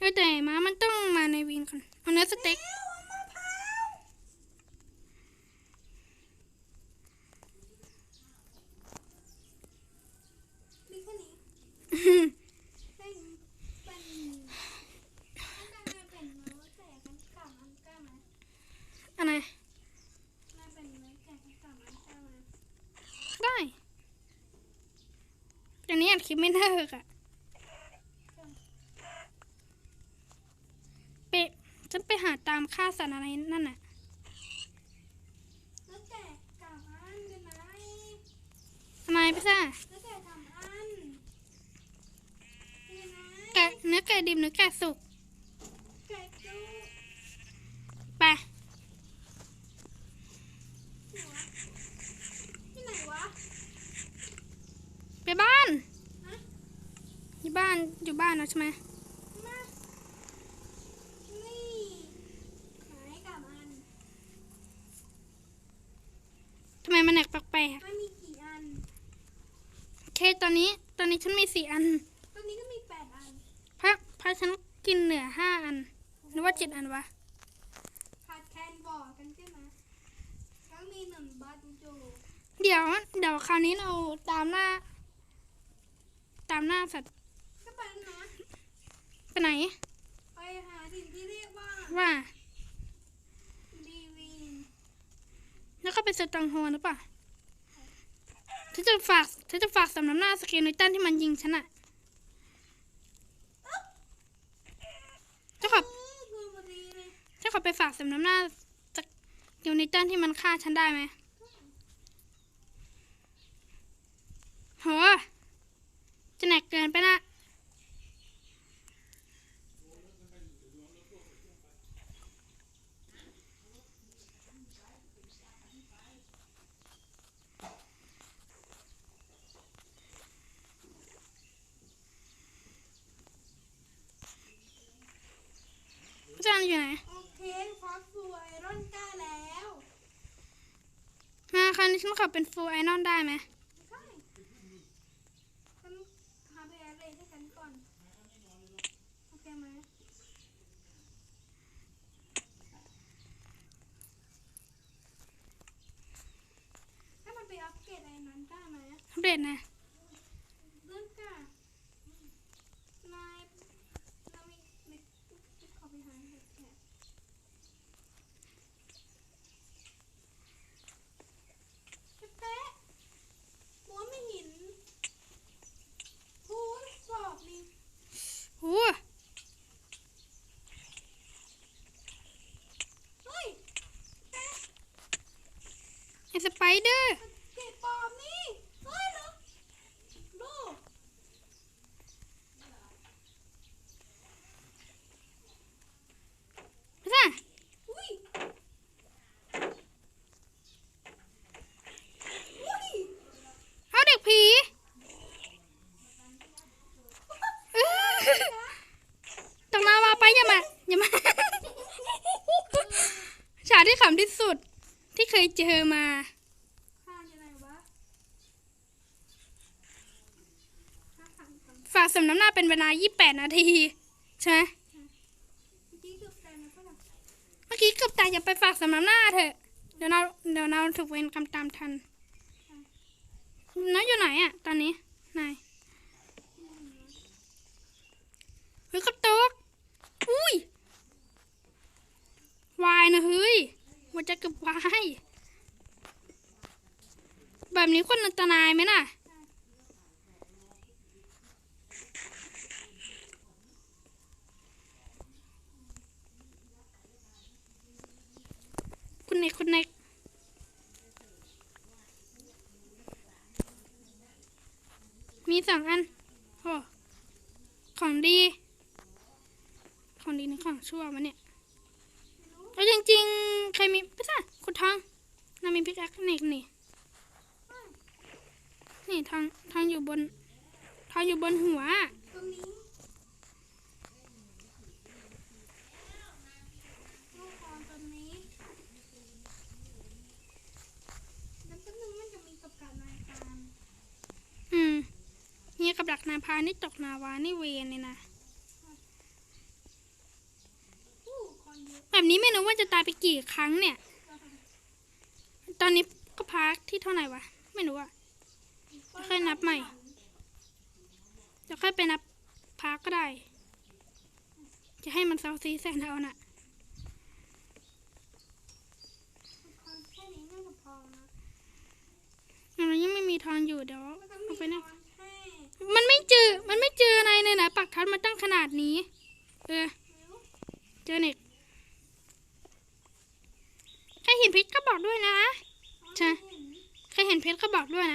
เออแต่ม้ามันต้องมาในวีนก่อนเอาเนื้อสเต็กมีแค่นี้ให้เป็นต้องการเป็นเนื้อแกะกันกลับมันกล้าไหมอันไหนน่าเป็นเนื้อแกะกันกลับมันกล้าไหมได้แต่นี้อัดคลิปไม่เลิกอะไปฉันไป หาตามค่าสัตว์อะไรนั่นน่ะเนื้อแกะกลับอันกันไหนทำไมพี่ซ่าเนื้อแกะกลับอันนี่นะแกะเนื้อแกะดิบเนื้อแกะสุกแกะจุ๊ไปที่ไหนวะไปบ้านฮะอยู่บ้านอยู่บ้านแล้วใช่ไหม มานี่ไหนกลับอัน ทำไมมันแหนกแปลก มันมีกี่อัน ๆโอเคตอนนี้ตอนนี้ ฉันมีสี่อันตอนนี้ก็มีแปดอันเพราะเพราะฉันกินเหนือห้าอันหรือว่าเจ็ดอันวะขาดแคลนบอกกันใช่ไหมแล้วมีหนึ่งบัตอยู่เดี๋ยวเดี๋ยวคราวนี้เราตามหน้า ตามหน้าสัตว์ก็ไปแล้วนะไปไหน ไปหาสิ่งที่เรียกว่าว่า ดีวีนแล้วก็ไปสตังโฮหรือเปล่า ฉันจะฝากฉันจะฝากสำนักหน้าสเกลนิวตันที่มันยิงฉันอะเจ้าขอบเจ้าขอไปฝากสำนักหน้าสเกลนิวตันที่มันฆ่าฉันได้ไหมโหจะหนักเกินไปนะ อา จารย์อยู่ไหนโอเคควักฟูไอรอนกล้าแล้วมาคราวนี้ฉันขอเป็นฟูลไอรอนได้ไหมใช่ฉันหาแพรเลยให้ฉันก่อน โอเคไหมถ้ามันไปอัปเกรดไอ้นั้นได้ไหมอัปเดตนะ เรื่องกะนายเรามีมีขอไปหาเห็ดแกะเห็ดแปะหัวไม่เหินหูสอบนี่ โอ้ เฮ้ยแปะ ไอสไป เดอร์เก็บปอบนี่เฮ้ยดูดูพี่ซ่าอุ้ยอุ้ยเอาเด็กผีอื้อตกลาวาไปอย่ามาอย่ามาฉากที่ขำที่สุดที่เคยเจอมาอยู่ไหนวะข้าขันขัน ฝากสำน้ำหน้าเป็นเวลา 28 นาที ใช่ไหมเมื่อกี้เกือบตายอย่าไปฝากสำน้ำหน้าเถอะเดี๋ยวเราเดี๋ยวเราถูกเวรกรรมตามทันน้าอยู่ไหนอะตอนนี้นายเฮ้ยกระตุกอุ้ยวายนะเฮ้ยว่าจะเกับวายแบบนี้คนอันตรายไหมน่ะ เนกคุณเนกมีสองอันโอ้ของดี ของดีในของชั่วมันเนี่ยแล้วจริงๆ ใครมีพี่ซ่าคุณทองน่ามีพิกแอคเนกนี่ นี่ทองทองอยู่บนทองอยู่บนหัวตรงนี้ลูกคอนตรงนี้แล้วก็นึงมันจะมีกับการรายการ อืมเฮียกับ ดักนาพานี่ตกนาวานี่เวนเลยนะ แบบนี้ไม่รู้ว่าจะตายไปกี่ครั้งเนี่ย ตอนนี้ก็พักที่เท่าไหร่วะ ไม่รู้อะจะค่อยนับใหม่ จะค่อยไปนับพักก็ได้ จะให้มันเซาซีแสนเอาน่ะแค่นี้น่าะอะมันยังไม่มีทองอยู่เดี๋ยวเอาไปนะ่ มันไม่เจอ มันไม่เจออะไรเลยนะปักทัดมาตั้งขนาดนี้ เออ เจอเน็ตใครเห็นเพชรก็บอกด้วยนะใช่ใครเห็นเพชรก็บอกด้วยนะ